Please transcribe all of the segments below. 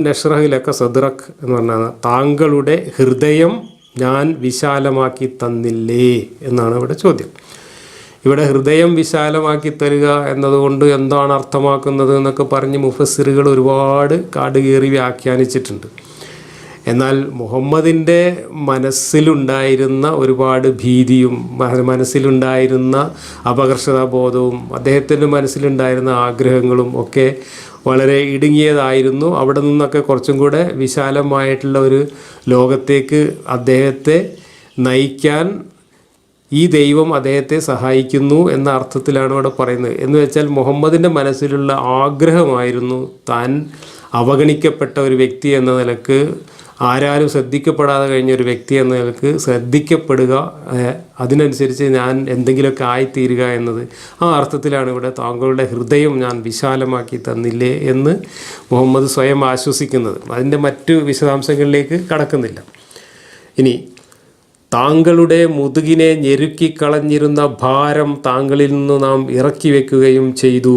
നഷ്റഹിലൊക്കെ സദ്റഖ് എന്ന് പറഞ്ഞാൽ താങ്കളുടെ ഹൃദയം ഞാൻ വിശാലമാക്കി തന്നില്ലേ എന്നാണ് ഇവിടെ ചോദ്യം. ഇവിടെ ഹൃദയം വിശാലമാക്കി തരിക എന്നതുകൊണ്ട് എന്താണ് അർത്ഥമാക്കുന്നത് എന്നൊക്കെ പറഞ്ഞ് മുഫസ്സിറുകൾ ഒരുപാട് കാടുകേറി വ്യാഖ്യാനിച്ചിട്ടുണ്ട്. എന്നാൽ മുഹമ്മദിന്റെ മനസ്സിലുണ്ടായിരുന്ന ഒരുപാട് ഭീതിയും മനസ്സിലുണ്ടായിരുന്ന അപകർഷതാബോധവും അദ്ദേഹത്തിന്റെ മനസ്സിലുണ്ടായിരുന്ന ആഗ്രഹങ്ങളും ഒക്കെ വളരെ ഇടുങ്ങിയതായിരുന്നു. അവിടെ നിന്നൊക്കെ കുറച്ചും കൂടെ വിശാലമായിട്ടുള്ള ഒരു ലോകത്തേക്ക് അദ്ദേഹത്തെ നയിക്കാൻ ഈ ദൈവം അദ്ദേഹത്തെ സഹായിക്കുന്നു എന്ന അർത്ഥത്തിലാണ് ഇവിടെ പറയുന്നത്. എന്ന് വെച്ചാൽ മുഹമ്മദിന്റെ മനസ്സിലുള്ള ആഗ്രഹമായിരുന്നു താൻ അവഗണിക്കപ്പെട്ട ഒരു വ്യക്തി എന്ന നിലയ്ക്ക് ആരാരും ശ്രദ്ധിക്കപ്പെടാതെ കഴിഞ്ഞ ഒരു വ്യക്തി എന്ന നിലയ്ക്ക് ശ്രദ്ധിക്കപ്പെടുക അതിനനുസരിച്ച് ഞാൻ എന്തെങ്കിലുമൊക്കെ ആയിത്തീരുക എന്നത് ആ അർത്ഥത്തിലാണ് ഇവിടെ താങ്കളുടെ ഹൃദയം ഞാൻ വിശാലമാക്കി തന്നില്ലേ എന്ന് മുഹമ്മദ് സ്വയം ആശ്വസിക്കുന്നത്. അതിന്റെ മറ്റു വിശദാംശങ്ങളിലേക്ക് കടക്കുന്നില്ല. ഇനി താങ്കളുടെ മുതുകിനെ ഞെരുക്കിക്കളഞ്ഞിരുന്ന ഭാരം താങ്കളിൽ നിന്ന് നാം ഇറക്കി വെക്കുകയും ചെയ്തു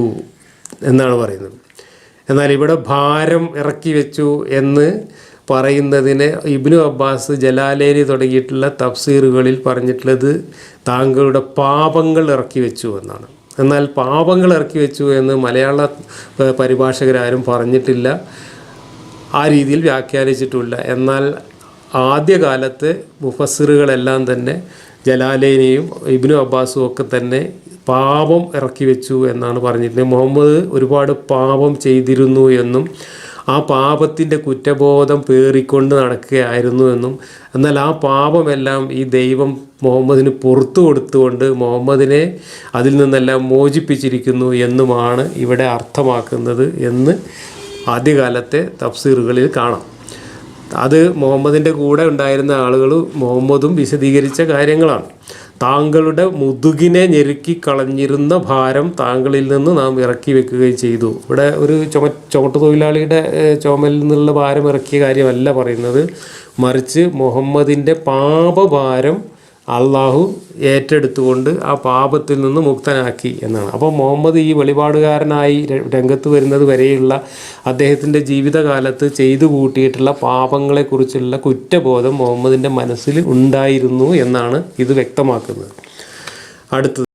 എന്നാണ് പറയുന്നത്. എന്നാൽ ഇവിടെ ഭാരം ഇറക്കി വെച്ചു എന്ന് പറയുന്നതിന് ഇബ്നു അബ്ബാസ് ജലാലേരി തുടങ്ങിയിട്ടുള്ള തഫ്സീറുകളിൽ പറഞ്ഞിട്ടുള്ളത് താങ്കളുടെ പാപങ്ങൾ ഇറക്കി വെച്ചു എന്നാണ്. എന്നാൽ പാപങ്ങൾ ഇറക്കി വെച്ചു എന്ന് മലയാള പരിഭാഷകരാരും പറഞ്ഞിട്ടില്ല ആ രീതിയിൽ വ്യാഖ്യാനിച്ചിട്ടില്ല. എന്നാൽ ആദ്യകാലത്ത് മുഫസ്സിറുകളെല്ലാം തന്നെ ജലാലേനെയും ഇബ്നു അബ്ബാസും ഒക്കെ തന്നെ പാപം ഇറക്കി വെച്ചു എന്നാണ് പറഞ്ഞിട്ടുള്ളത് മുഹമ്മദ് ഒരുപാട് പാപം ചെയ്തിരുന്നു എന്നും ആ പാപത്തിന്റെ കുറ്റബോധം പേറിക്കൊണ്ട് നടക്കുകയായിരുന്നു എന്നും എന്നാൽ ആ പാപമെല്ലാം ഈ ദൈവം മുഹമ്മദിന് പുറത്തു കൊടുത്തുകൊണ്ട് മുഹമ്മദിനെ അതിൽ നിന്നെല്ലാം മോചിപ്പിച്ചിരിക്കുന്നു എന്നുമാണ് ഇവിടെ അർത്ഥമാക്കുന്നത് എന്ന് ആദ്യകാലത്തെ തഫ്സീറുകളിൽ കാണാം. അത് മുഹമ്മദിന്റെ കൂടെ ഉണ്ടായിരുന്ന ആളുകൾ മുഹമ്മദും വിശദീകരിച്ച കാര്യങ്ങളാണ്. താങ്കളുടെ മുതുകിനെ ഞെരുക്കി കളഞ്ഞിരുന്ന ഭാരം താങ്കളിൽ നിന്ന് നാം ഇറക്കി വെക്കുകയും ചെയ്തു. ഇവിടെ ഒരു ചുമ ചുമട്ട് തൊഴിലാളിയുടെ ചുമലിൽ നിന്നുള്ള ഭാരം ഇറക്കിയ കാര്യമല്ല പറയുന്നത്. മറിച്ച് മുഹമ്മദിന്റെ പാപഭാരം അള്ളാഹു ഏറ്റെടുത്തുകൊണ്ട് ആ പാപത്തിൽ നിന്ന് മുക്തനാക്കി എന്നാണ്. അപ്പോൾ മുഹമ്മദ് ഈ വെളിപാടുകാരനായി രംഗത്ത് വരുന്നത് വരെയുള്ള അദ്ദേഹത്തിന്റെ ജീവിതകാലത്ത് ചെയ്തു കൂട്ടിയിട്ടുള്ള പാപങ്ങളെക്കുറിച്ചുള്ള കുറ്റബോധം മുഹമ്മദിന്റെ മനസ്സിൽ ഉണ്ടായിരുന്നു എന്നാണ് ഇത് വ്യക്തമാക്കുന്നത്. അടുത്തത്.